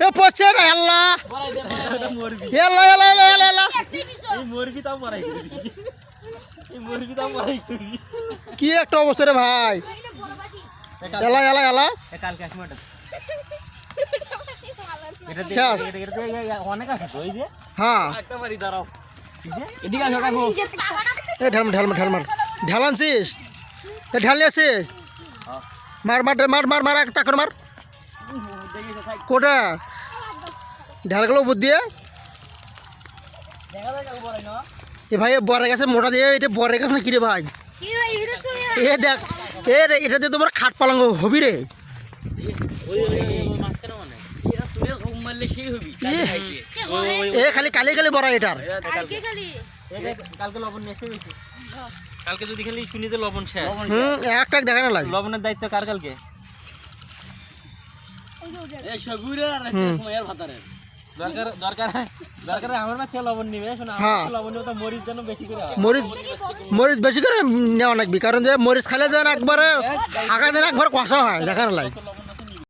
এ পড়ছে রে আল্লাহ। এলা এলা এলা এলা এলা মরবি তাও মারাই মরবি তাও মারাই কি একটা অবস্থা রে ভাই। এলা এলা। এলা কালকে আসব হ্যাঁ। একটা বাড়ি দাঁড়াও। এদিকে আসো কাকু এ ঢাল ঢাল ঢাল মার। ঢাল আনছিস? এ ঢাল নিয়ে আসিস? হ্যাঁ। মার মার মার মার মার তাকর মার। কোটা? ঢালগুলো উপর দিয়ে? এ ভাই বরে গেছে মোটা দিয়ে এটা বরে গেছে না কিরে ভাই? এ দেখ এ রে এটা দিয়ে তোমার খাট পালঙ্গ হবি রে। এ খালি কালি কালি বড়া এটার। কালকে যদি খালি শুনি লবণ শেষ। হুম একটা দেখা না লাগে লবণের দায়িত্ব কার কালকে? দরকার দরকার দরকার আমার না তেল লবণ নিবে শোনা হ্যাঁ। আমার লবণ নিবে তো মরিচ যেন বেশি করে হয়। মরিচ মরিচ বেশি করে নেওয়া লাগবে কারণ যে মরিচ খালে যেন একবারে আগা যেন একবার কষা হয় দেখা না লাগে